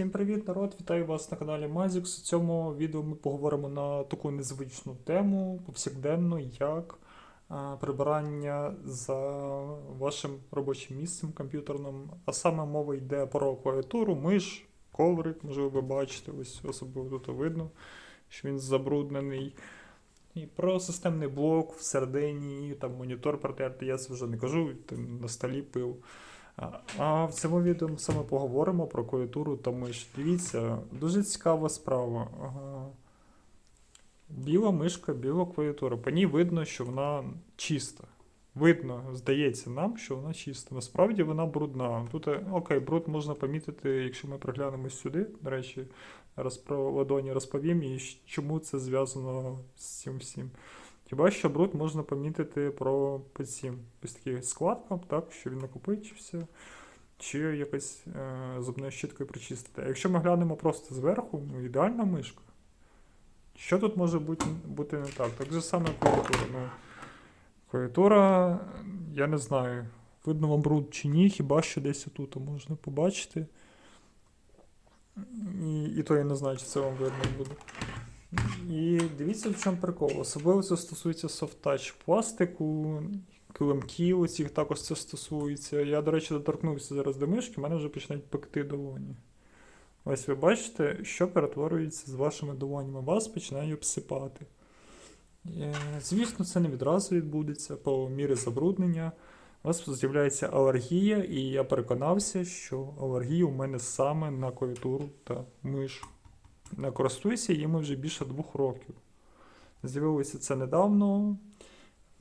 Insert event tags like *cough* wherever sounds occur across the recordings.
Всім привіт, народ! Вітаю вас на каналі Mazix. У цьому відео ми поговоримо на таку незвичну тему повсякденно, як прибирання за вашим робочим місцем комп'ютерним. А саме мова йде про клавіатуру, миш, коврик, можливо, ви бачите, ось особливо тут видно, що він забруднений. І про системний блок всередині, там монітор протертий, я це вже не кажу, там на столі пил. А- в цьому відео ми саме поговоримо про клавіатуру та миш. Дивіться, дуже цікава справа. Біла мишка, біла клавіатура. По ній видно, що вона чиста. Видно, здається нам, що вона чиста. Насправді вона брудна. Тут, е, окей, бруд можна помітити, якщо ми приглянемось сюди. До речі, зараз про ладоні розповім і чому це зв'язано з цим всім. Хіба що бруд можна помітити про цим ось таким складкам, так, що він накопичився, чи якось е, зубною щіткою прочистити. А якщо ми глянемо просто зверху, ну ідеальна мишка. Що тут може бути, бути не так? Так же саме клавіатура. Ну, клавіатура, я не знаю, видно вам бруд чи ні, хіба що десь отут можна побачити. І, і то я не знаю, чи це вам видно буде. І дивіться, в чому прикол. Особливо це стосується софт-тач пластику, килимків оцих також це стосується. Я, до речі, доторкнувся зараз до мишки, в мене вже починають пекти долоні. Ось ви бачите, що перетворюється з вашими долонями. Вас починає обсипати. Е, Звісно, це не відразу відбудеться по мірі забруднення. У вас з'являється алергія, і я переконався, що алергія у мене саме на клавіатуру та миш. Користуюся їми вже більше двох років. З'явилося це недавно.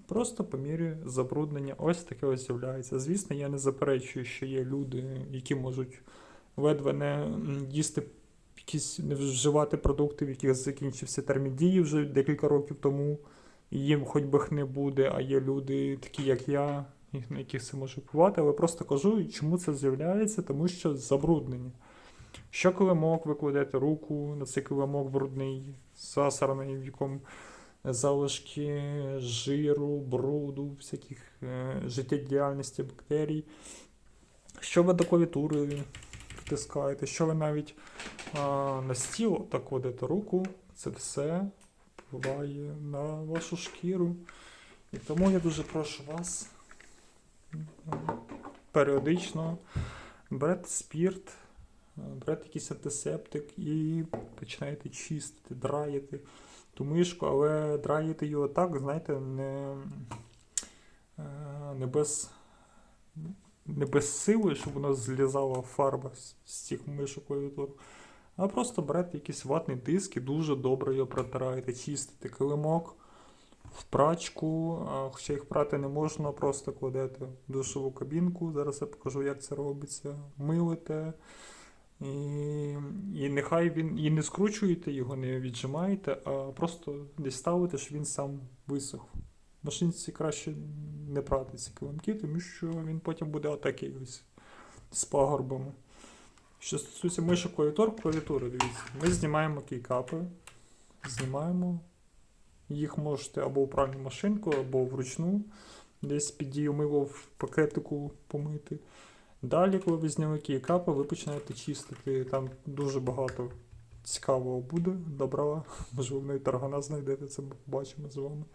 Просто по мірі забруднення ось таке ось з'являється. Звісно, я не заперечую, що є люди, які можуть ледве не їсти якісь не вживати продукти, в яких закінчився термін дії вже декілька років тому, і їм хоч би не буде, а є люди, такі як я, на яких це може впливати, але просто кажу, чому це з'являється, тому що забруднення. Що килимок ви кладете руку на цей килимок брудний, засраний, в якому залишки жиру, бруду, всяких е, життєдіяльності бактерій. Що ви до клавіатури притискаєте, що ви навіть а, на стіл так кладете руку, це все впливає на вашу шкіру. І тому я дуже прошу вас періодично берете спірт, е, берете якийсь антисептик і починаєте чистити, драїти ту мишку, але драїти його так, знаєте, не, е, не без. Не без сили, щоб воно злізала фарба з, цих мишок клавіатур, а просто берете якийсь ватний диск і дуже добре його протираєте, чистите килимок в прачку, хоча їх прати не можна, просто кладете в душову кабінку. Зараз я покажу, як це робиться. Милите. І, і нехай він і не скручуєте його, не віджимаєте, а просто десь ставите, щоб він сам висох. В машинці краще не прати ці килимки, тому що він потім буде отакий ось з пагорбами. Що стосується мишок клавіатур, клавіатури, дивіться, ми знімаємо кейкапи, знімаємо. Їх можете або в пральну машинку, або вручну, десь під дію мило в пакетику помити. Далі, коли ви зняли кейкапи, ви починаєте чистити. Там дуже багато цікавого буде, добра. *laughs* Можливо, навіть таргана знайдете, це ми побачимо з вами.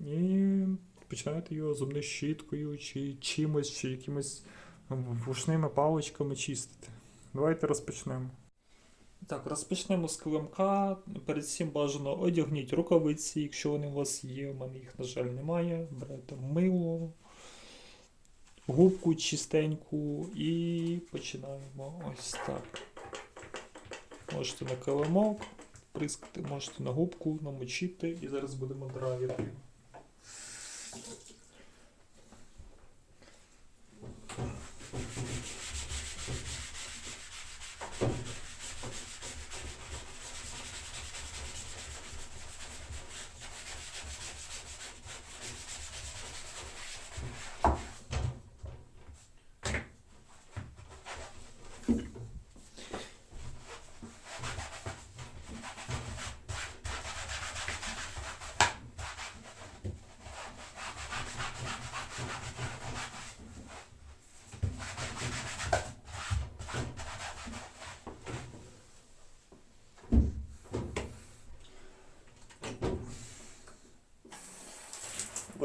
І починаєте його зубною щіткою, чи чимось, чи якимось вушними паличками чистити. Давайте розпочнемо. Так, розпочнемо з килимка. Перед цим бажано одягніть рукавиці, якщо вони у вас є. У мене їх, на жаль, немає. Берете мило, губку чистеньку і починаємо ось так. Можете на килимок прискати, можете на губку намочити і зараз будемо драїти.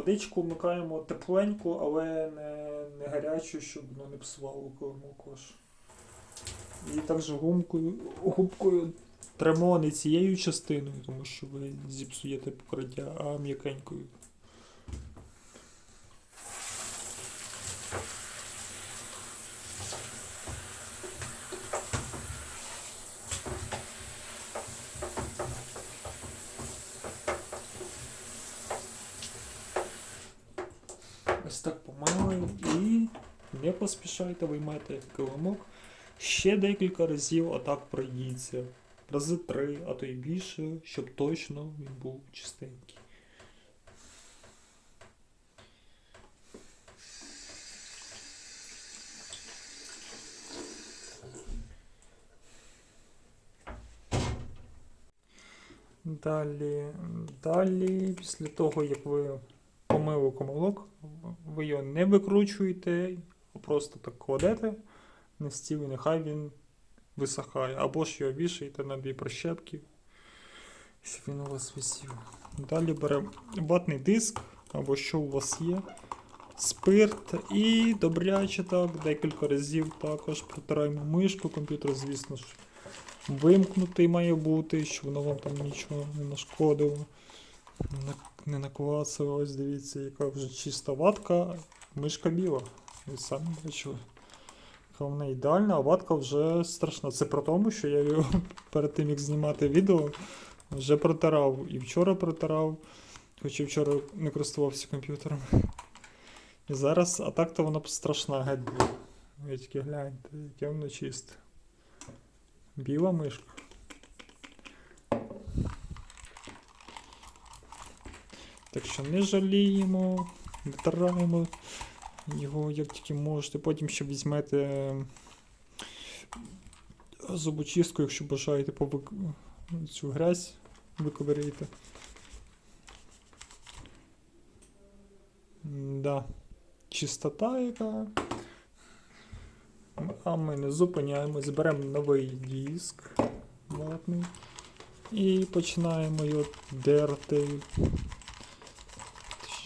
Водичку вмикаємо тепленьку, але не, не гарячу, щоб воно не псувало корму кош. І також гумкою, губкою тремо не цією частиною, тому що ви зіпсуєте покриття, а м'якенькою. Ось так помили і не поспішайте виймати килимок. Ще декілька разів отак пройдіться. Рази три, а то й більше, щоб точно він був чистенький. Далі, далі, після того, як ви помили комолок, ви його не викручуєте, а просто так кладете на стіл і нехай він висихає. Або ж його вішаєте на дві прищепки, щоб він у вас висів. Далі беремо ватний диск, або що у вас є, спирт і добряче так, декілька разів також протираємо мишку, комп'ютер, звісно ж, вимкнутий має бути, щоб воно вам там нічого не нашкодило. Не- Не ось дивіться, яка вже чиста ватка, мишка біла. Ви самі бачили. Вона ідеальна, а ватка вже страшна. Це про тому, що я його *laughs* перед тим, як знімати відео, вже протирав. І вчора протирав, хоч і вчора не користувався комп'ютером. І зараз, а так то вона страшна геть. Ви тільки гляньте, яке воно чисте. Біла мишка. Так що не жаліємо, витираємо його як тільки можете. Потім ще візьмете е, зубочистку, якщо бажаєте повик... цю грязь виковиряйте. Да. Чистота яка. А ми не зупиняємось, беремо новий диск ватний і починаємо його дерти.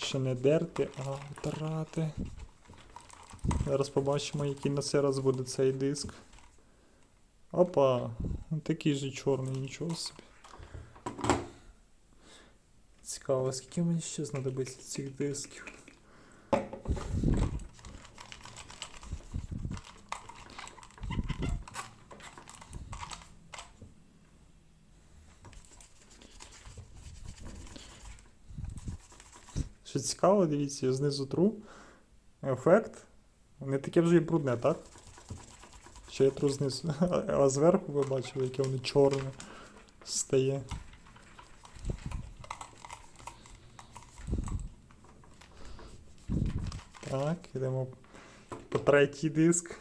Ще не дерти, а втрати. Зараз побачимо, який на цей раз буде цей диск. Опа! Такий же чорний, нічого собі. Цікаво, скільки мені ще знадобиться цих дисків. Що цікаво, дивіться, я знизу тру. Ефект. Не таке вже і брудне, так? Ще я тру знизу. *laughs* А зверху ви бачили, яке воно чорне стає. Так, йдемо по третій диск.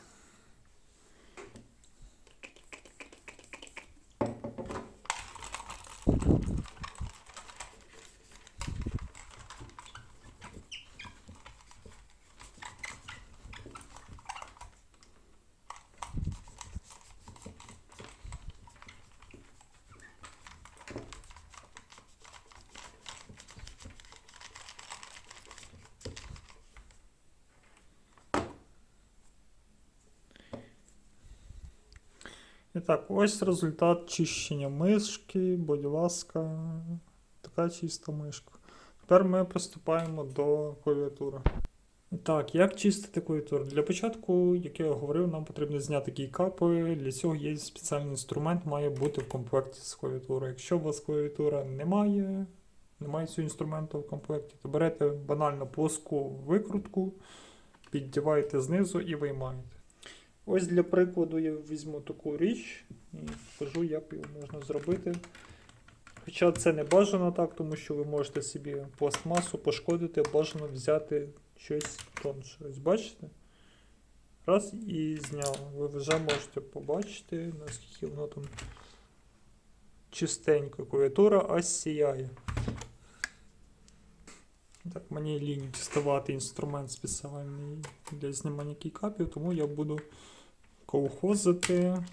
І так, ось результат чищення мишки, будь ласка, така чиста мишка. Тепер ми приступаємо до клавіатури. Так, як чистити клавіатуру? Для початку, як я говорив, нам потрібно зняти кейкапи. Для цього є спеціальний інструмент, має бути в комплекті з клавіатурою. Якщо у вас клавіатура немає, немає цього інструменту в комплекті, то берете банально плоску викрутку, піддіваєте знизу і виймаєте. Ось для прикладу я візьму таку річ і покажу, як його можна зробити. Хоча це не бажано так, тому що ви можете собі пластмасу пошкодити, бажано взяти щось тонше. Ось бачите? Раз і зняв. Ви вже можете побачити, наскільки воно там чистенько. Клавіатура аж сіяє. Так, мені лінь діставати інструмент спеціальний для знімання кейкапів, тому я буду колхозити.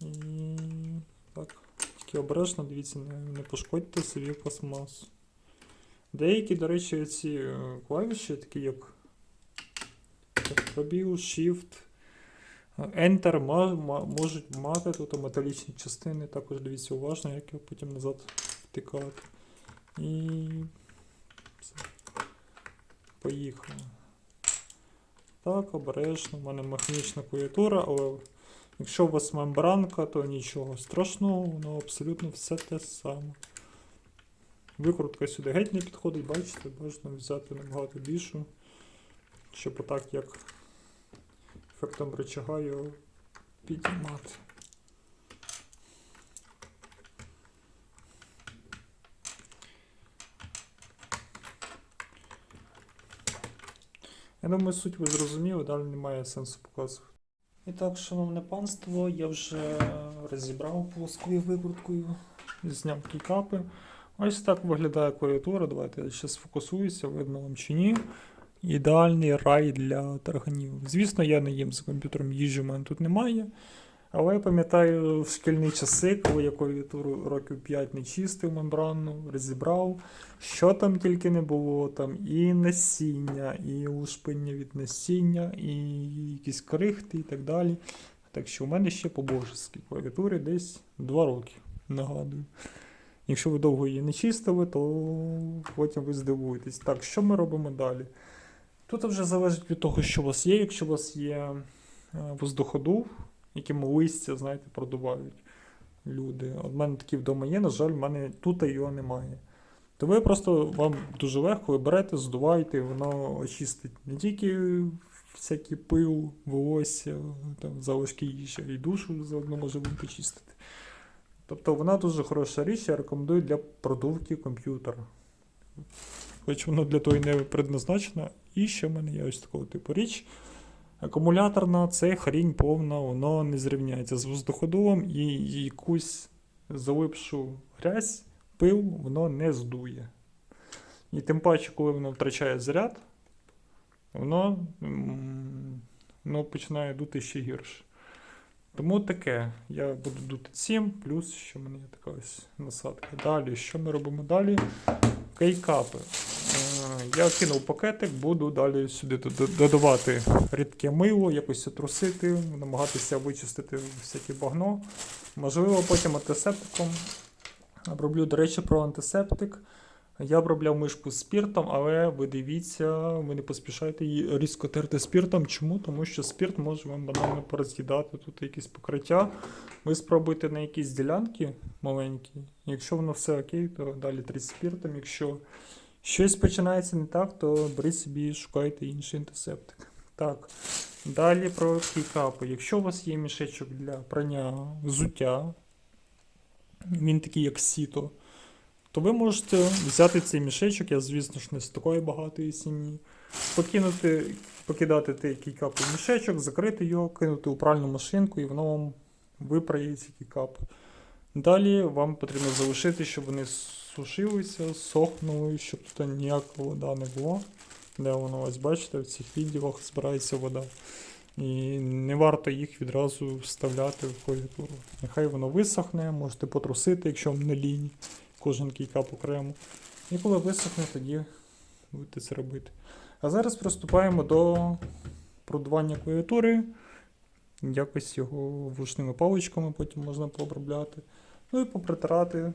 І так, тільки обережно, дивіться, не, не пошкодьте собі пластмасу. Деякі, до речі, ці е, клавіші, такі як пробіл, Shift, Enter, можуть мати тут металічні частини. Також дивіться уважно, як його потім назад втикати. І все. Поїхали. Так, обережно, в мене механічна клавіатура, але якщо у вас мембранка, то нічого страшного, воно абсолютно все те саме. Викрутка сюди геть не підходить, бачите, можна взяти набагато більшу, щоб отак як ефектом рычага його підіймати. Я думаю, суть ви зрозуміли, далі немає сенсу показувати. І так, шановне панство, я вже розібрав плоскою викруткою, зняв кікапи. Ось так виглядає клавіатура. Давайте я ще сфокусуюся, видно вам чи ні. Ідеальний рай для тарганів. Звісно, я не їм за комп'ютером їжі, в мене тут немає. Але я пам'ятаю в шкільні часи, коли я клавіатуру років 5 не чистив мембранну, розібрав, що там тільки не було, там і насіння, і лушпиння від насіння, і якісь крихти і так далі. Так що у мене ще по божеській клавіатурі десь 2 роки, нагадую. Якщо ви довго її не чистили, то потім ви здивуєтесь. Так, що ми робимо далі? Тут вже залежить від того, що у вас є. Якщо у вас є е, воздуходув, яким листя, знаєте, продувають люди. От в мене такі вдома є, на жаль, в мене тут його немає. То ви просто вам дуже легко ви берете, здуваєте, і воно очистить не тільки всякий пил, волосся, там, залишки їжі, й душу заодно може вам почистити. Тобто вона дуже хороша річ, я рекомендую для продувки комп'ютера. Хоч воно для того і не предназначено. І ще в мене є ось такого типу річ. Акумуляторна це хрінь повна, воно не зрівняється з воздуходувом і якусь залипшу грязь, пил, воно не здує. І тим паче, коли воно втрачає заряд, воно, воно починає дути ще гірше. Тому таке. Я буду дути цим, плюс ще в мене є така ось насадка. Далі, що ми робимо далі? Кейкапи. Я кинув пакетик, буду далі сюди додавати рідке мило, якось трусити, намагатися вичистити всяке багно. Можливо, потім антисептиком. Оброблю, до речі, про антисептик. Я обробляв мишку спіртом, але ви дивіться, ви не поспішайте її різко терти спіртом. Чому? Тому що спірт може вам банально пороз'їдати тут якісь покриття. Ви спробуйте на якісь ділянки маленькі. Якщо воно все окей, то далі тріть спіртом. Якщо щось починається не так, то беріть собі і шукайте інший антисептик. Так. Далі про кейкапи. Якщо у вас є мішечок для прання взуття, він такий як сіто, то ви можете взяти цей мішечок, я, звісно ж, не з такої багатої сім'ї, покинути, покидати той кейкап у мішечок, закрити його, кинути у пральну машинку, і воно вам випрає ці кейкапи. Далі вам потрібно залишити, щоб вони сушилися, сохнули, щоб тут ніяка вода не була. Де воно, ось бачите, в цих відділах збирається вода. І не варто їх відразу вставляти в клавіатуру. Нехай воно висохне, можете потрусити, якщо вам не лінь, кожен кейкап окремо. І коли висохне, тоді будете це робити. А зараз приступаємо до продування клавіатури. Якось його вушними паличками потім можна пообробляти. Ну і попритирати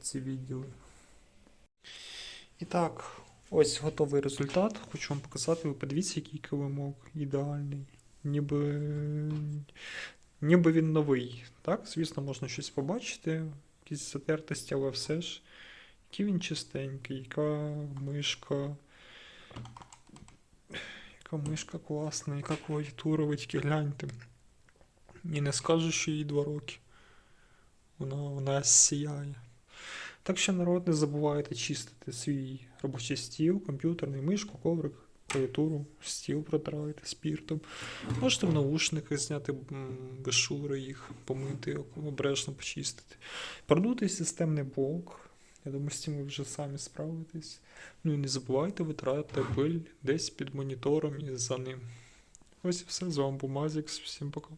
ці відділи. І так, ось готовий результат. Хочу вам показати. Ви подивіться, який килимок ідеальний. Ніби, ніби він новий. Так, звісно, можна щось побачити, якісь затертості, але все ж. Який він чистенький, яка мишка. Яка мишка класна, яка клавіатура, ви тільки гляньте. І не скажу, що їй два роки. Вона, вона сіяє. Так що, народ, не забувайте чистити свій робочий стіл, комп'ютерний мишку, коврик, клавіатуру, стіл протирайте спіртом. Можете в наушниках зняти м, без шури їх, помити, обережно почистити. Продутий системний блок. Я думаю, з цим ви вже самі справитесь. Ну і не забувайте витирати пиль десь під монітором і за ним. Ось і все. З вами був Мазікс. Всім пока.